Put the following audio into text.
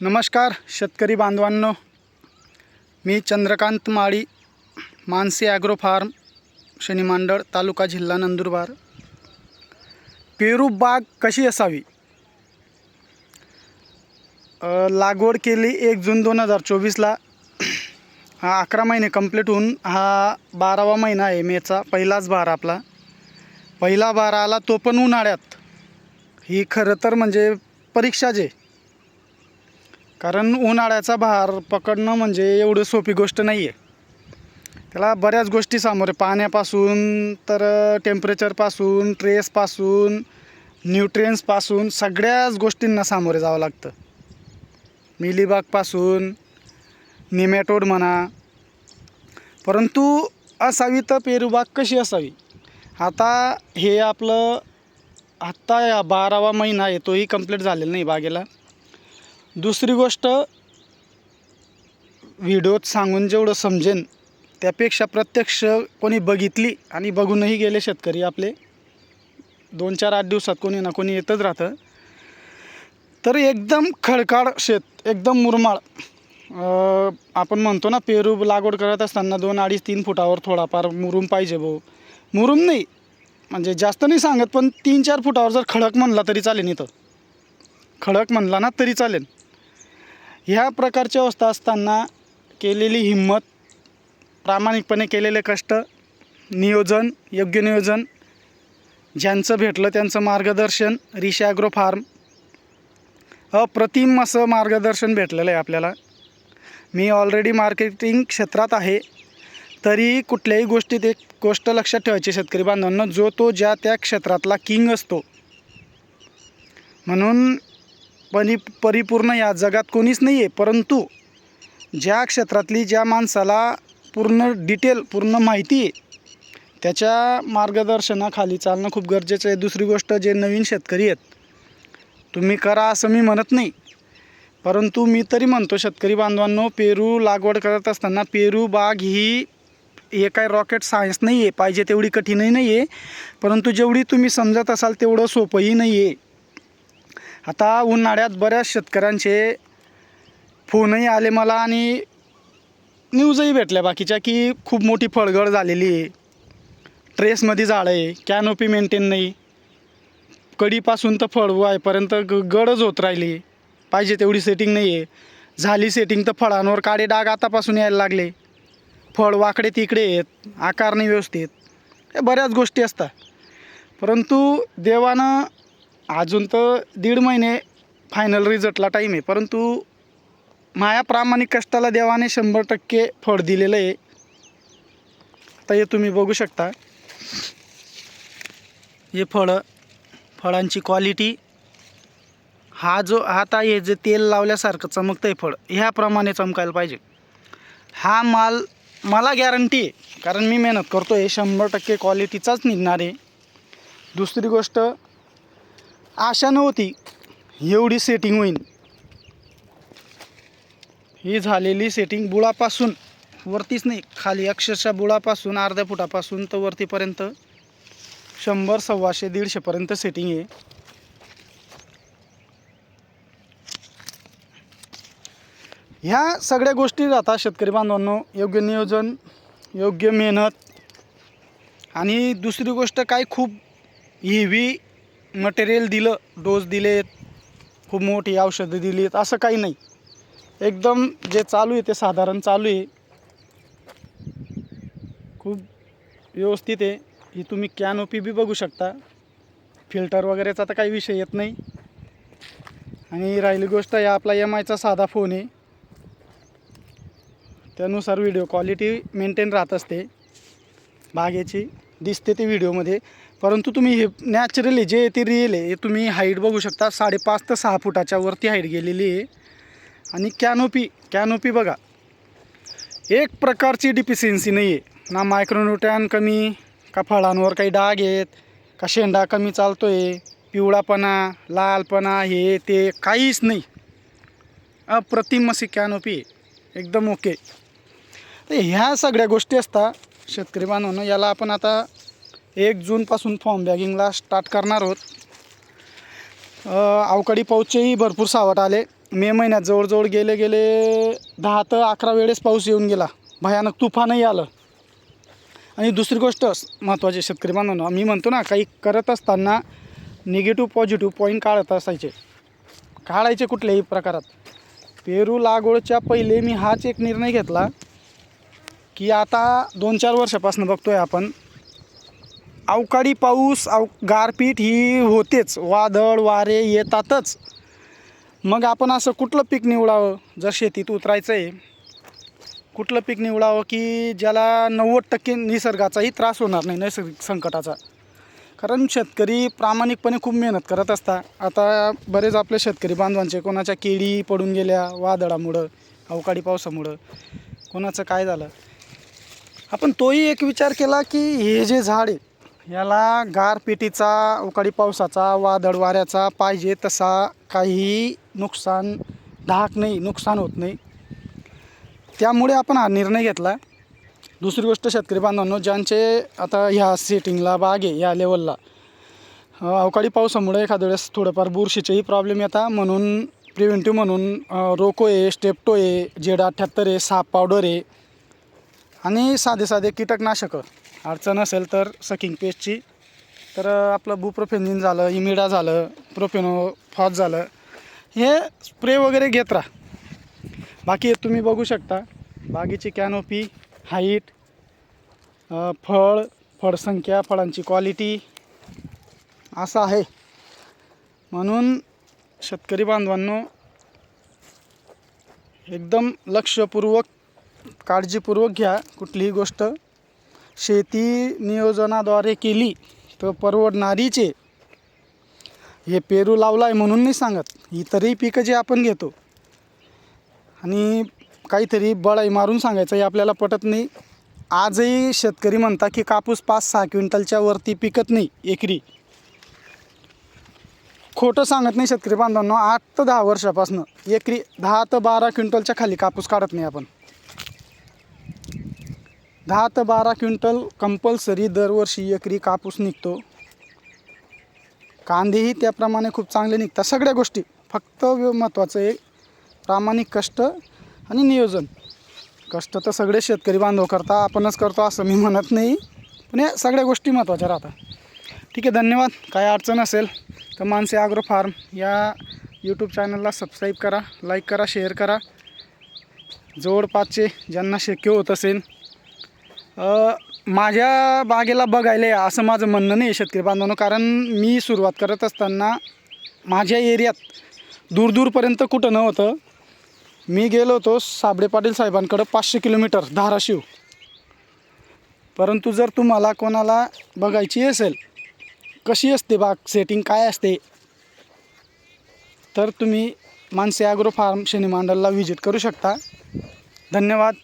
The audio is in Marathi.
नमस्कार शेतकरी बांधवांनो. मी चंद्रकांत माळी मानसी ॲग्रो फार्म शनिमांडळ तालुका जिल्हा नंदुरबार. पेरू बाग कशी असावी? लागवड केली एक जून दोन हजार चोवीसला. हा अकरा महिने कंप्लीट होऊन हा बारावा महिना आहे मेचा पहिलाच बार आपला. पहिला बार आला तो पण उन्हाळ्यात. ही खरं तर म्हणजे परीक्षा जे कारण उन्हाळ्याचा भार पकडणं म्हणजे एवढं सोपी गोष्ट नाही आहे त्याला बऱ्याच गोष्टी सामोरे पाण्यापासून तर टेम्परेचरपासून ट्रेसपासून न्यूट्रियन्सपासून सगळ्याच गोष्टींना सामोरे जावं लागतं. मिलीबागपासून निमॅटोड म्हणा. परंतु असावी तर पेरूबाग कशी असावी? आता हे आपलं आत्ता या बारावा महिना आहे तोही कंप्लीट झालेला नाही बागेला. दुसरी गोष्ट व्हिडिओत सांगून जेवढं समजेन त्यापेक्षा प्रत्यक्ष कोणी बघितली आणि बघूनही गेले शेतकरी आपले. दोन चार आठ दिवसात कोणी ना कोणी येतच राहतं. तर एकदम खडकाळ शेत एकदम मुरमाळ आपण म्हणतो ना पेरू लागवड करत असताना दोन अडीच तीन फुटावर थोडाफार मुरूम पाहिजे भाऊ. मुरूम नाही म्हणजे जास्त नाही सांगत पण तीन चार फुटावर जर खडक म्हणला तरी चालेल इथं. खडक म्हणला ना तरी चालेल. ह्या प्रकारची अवस्था असताना केलेली हिंमत प्रामाणिकपणे केलेले कष्ट नियोजन योग्य नियोजन ज्यांचं भेटलं त्यांचं मार्गदर्शन रिश ॲग्रो फार्म अप्रतिम असं मार्गदर्शन भेटलेलं आहे आपल्याला. मी ऑलरेडी मार्केटिंग क्षेत्रात आहे तरी कुठल्याही गोष्टीत एक गोष्ट लक्षात ठेवायची शेतकरी बांधवांना जो तो ज्या त्या क्षेत्रातला किंग असतो. म्हणून परि परिपूर्ण या जगात कोणीच नाही आहे परंतु ज्या क्षेत्रातली ज्या माणसाला पूर्ण डिटेल पूर्ण माहिती आहे त्याच्या मार्गदर्शनाखाली चालणं खूप गरजेचं आहे. दुसरी गोष्ट जे नवीन शेतकरी आहेत तुम्ही करा असं मी म्हणत नाही. परंतु मी तरी म्हणतो शेतकरी बांधवांनो पेरू लागवड करत असताना पेरू बाग ही हे काय रॉकेट सायन्स नाही आहे पाहिजे तेवढी कठीणही नाही आहे परंतु जेवढी तुम्ही समजत असाल तेवढं सोपंही नाही आहे आता उन्हाळ्यात बऱ्याच शेतकऱ्यांचे फोनही आले मला आणि न्यूजही भेटल्या बाकीच्या की खूप मोठी फळगळ झालेली आहे. ट्रेसमध्ये झाडं आहे कॅनोपी मेंटेन नाही. कडीपासून तर फळ वायपर्यंत ग गडच होत राहिली. पाहिजे तेवढी सेटिंग नाही आहे. झाली सेटिंग तर फळांवर काळे डाग आतापासून यायला लागले. फळ वाकडे तिकडे आहेत आकार नाही व्यवस्थित. हे बऱ्याच गोष्टी असतात. परंतु देवानं अजून तर दीड महिने फायनल रिझल्टला टाईम आहे परंतु माया प्रामाणिक कष्टाला देवाने शंभर टक्के फळ दिलेलं आहे. तर हे तुम्ही बघू शकता. हे फळं फळांची क्वालिटी हा जो आता हे जे तेल लावल्यासारखं चमकतं आहे फळ ह्याप्रमाणे चमकायला पाहिजे. हा माल मला गॅरंटी आहे कारण मी मेहनत करतो आहे शंभर टक्के क्वालिटीचाच निघणार आहे. दुसरी गोष्ट आशा नव्हती. एवढी सेटिंग होईल ही झालेली सेटिंग बुळापासून वरतीच नाही खाली अक्षरशः बुळापासून अर्ध्या फुटापासून तर वरतीपर्यंत शंभर सव्वाशे दीडशेपर्यंत सेटिंग आहे. ह्या सगळ्या गोष्टी राहतात शेतकरी बांधवांनो योग्य नियोजन योग्य मेहनत आणि दुसरी गोष्ट काय खूप हेवी मटेरियल दिलं डोस दिलेत खूप मोठी औषधं दिलीत असं काही नाही. एकदम जे चालू आहे ते साधारण चालू आहे. खूप व्यवस्थित आहे. ही तुम्ही कॅनोपी बी बघू शकता. फिल्टर वगैरेचा तर काही विषय येत नाही. आणि राहिली गोष्ट या आपला एम आयचा साधा फोन आहे. त्यानुसार व्हिडिओ क्वालिटी मेंटेन राहत असते. बागेची. दिसते ते व्हिडिओमध्ये. परंतु तुम्ही हे नॅचरली जे ते रिअल आहे तुम्ही हाईट बघू शकता. साडेपाच ते सहा फुटाच्या वरती हाईट गेलेली आहे. आणि कॅनोपी कॅनोपी बघा. एक प्रकारची डिफिशियन्सी नाही आहे ना मायक्रोन्युट्रॅन कमी का फळांवर काही डाग आहेत का शेंडा कमी चालतो आहे पिवळापणा लालपणा हे ते काहीच नाही. अप्रतिम अशी कॅनोपी आहे. एकदम ओके तर ह्या सगळ्या गोष्टी असतात शेतकरी बांधवांनो याला आपण आता एक जूनपासून फॉर्म बॅगिंगला स्टार्ट करणार आहोत. अवकाळी पाऊसचेही भरपूर सावट आले. मे महिन्यात जवळजवळ गेले गेले दहा तर अकरा वेळेस पाऊस येऊन गेला. भयानक तुफानही आलं. आणि दुसरी गोष्ट महत्त्वाची शेतकरी बांधवांनो मी म्हणतो ना काही करत असताना निगेटिव्ह पॉझिटिव्ह पॉईंट काढत असायचे. काढायचे कुठल्याही प्रकारात. पेरू लागवडच्या पहिले मी हाच एक निर्णय घेतला. की आता दोन चार वर्षापासून बघतोय आपण अवकाळी पाऊस अव गारपीट ही होतेच. वादळ वारे येतातच. मग आपण असं कुठलं पीक निवडावं? जर शेतीत उतरायचं आहे कुठलं पीक निवडावं की ज्याला नव्वद टक्के निसर्गाचाही त्रास होणार नाही नैसर्गिक संकटाचा? कारण शेतकरी प्रामाणिकपणे खूप मेहनत करत असता. आता बरेच आपले शेतकरी बांधवांचे कोणाच्या केळी पडून गेल्या वादळामुळं अवकाळी पावसामुळं. कोणाचं काय झालं? आपण तोही एक विचार केला की हे जे झाड आहे याला गारपिटीचा अवकाळी पावसाचा वादळ वाऱ्याचा पाहिजे तसा काही नुकसान धाक नाही नुकसान होत नाही. त्यामुळे आपण हा निर्णय घेतला. दुसरी गोष्ट शेतकरी बांधवांनो ज्यांचे आता ह्या सेटिंगला बाग आहे या लेवलला अवकाळी पावसामुळे एखाद्या वेळेस थोडंफार बुरशीचेही प्रॉब्लेम येतात. म्हणून प्रिव्हेंटिव्ह म्हणून रोको आहे स्टेप्टो आहे जेड अठ्ठ्याहत्तर आहे साप पावडर आहे आणि साधे साधे कीटकनाशकं. अडचण असेल तर सकिंग पेस्टची तर आपलं बुप्रोफेनिन झालं इमिडा झालं प्रोफेनो फॉज झालं. हे स्प्रे वगैरे घेत राहा. बाकी तुम्ही बघू शकता. बागेची कॅनोपी हाईट फळ फळसंख्या फळांची क्वालिटी असं आहे. म्हणून शेतकरी बांधवांनो एकदम लक्षपूर्वक काळजीपूर्वक घ्या कुठलीही गोष्ट. शेती नियोजनाद्वारे केली तर परवडणारीचे. हे पेरू लावला आहे म्हणून नाही सांगत इतरही पिकं जे आपण घेतो. आणि काहीतरी बळाई मारून सांगायचं हे आपल्याला पटत नाही. आजही शेतकरी म्हणता की कापूस पाच सहा क्विंटलच्या वरती पिकत नाही एकरी. खोटं सांगत नाही शेतकरी बांधवांना आठ ते दहा वर्षापासून एकरी दहा ते बारा क्विंटलच्या खाली कापूस काढत नाही आपण. दहा ते बारा क्विंटल कंपल्सरी दरवर्षी एकरी कापूस निघतो. कांदेही त्याप्रमाणे खूप चांगले निघतात. सगळ्या गोष्टी फक्त महत्त्वाचं आहे प्रामाणिक कष्ट आणि नियोजन. कष्ट तर सगळे शेतकरी बांधव करता आपणच करतो असं मी म्हणत नाही. पण या सगळ्या गोष्टी महत्त्वाच्या राहतात. ठीक आहे धन्यवाद. काय अडचण असेल तर मानसे आग्रो फार्म या यूट्यूब चॅनलला सबस्क्राईब करा लाईक करा शेअर करा. जवळपासचे ज्यांना शक्य होत असेल माझ्या बागेला बघायला या असं माझं म्हणणं नाही आहे शेतकरी बांधवांनो. कारण मी सुरुवात करत असताना माझ्या एरियात दूरदूरपर्यंत कुठं नव्हतं मी गेलो होतो साबडे पाटील साहेबांकडं पाचशे किलोमीटर धाराशिव. परंतु जर तुम्हाला कोणाला बघायची असेल कशी असते बाग सेटिंग काय असते तर तुम्ही मानसे ॲग्रो फार्म शनी मांडलला व्हिजिट करू शकता. धन्यवाद.